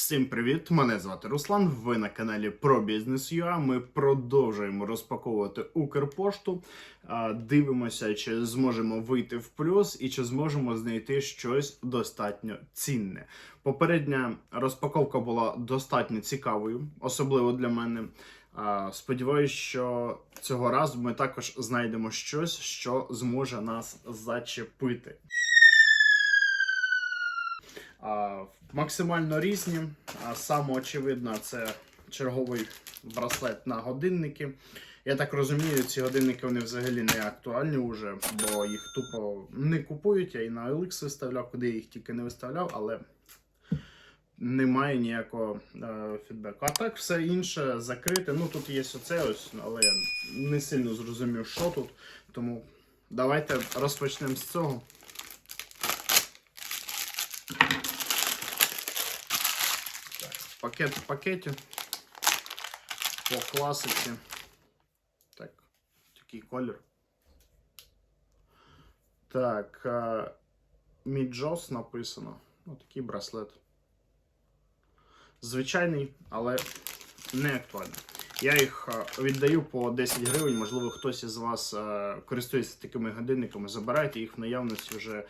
Всім привіт! Мене звати Руслан. Ви на каналі про бізнес.ua. Ми продовжуємо розпаковувати Укрпошту. Дивимося, чи зможемо вийти в плюс і чи зможемо знайти щось достатньо цінне. Попередня розпаковка була достатньо цікавою, особливо для мене. Сподіваюсь, що цього разу ми також знайдемо щось, що зможе нас зачепити. Максимально різні. Саме очевидно, це черговий браслет на годинники. Я так розумію, ці годинники вони взагалі не актуальні вже, бо їх тупо не купують. Я і на OLX виставляв, куди я їх тільки не виставляв, але немає ніякого е, фідбеку. А так все інше закрите. Ну тут є оце ось, але я не сильно зрозумів, що тут. Тому давайте розпочнемо з цього. Пакет в пакеті. По класиці. Так, такий колір. Так, Міджос написано. Ну, такий браслет. Звичайний, але не актуальний. Я їх віддаю по 10 гривень. Можливо, хтось із вас користується такими годинниками. Забирайте їх в наявності вже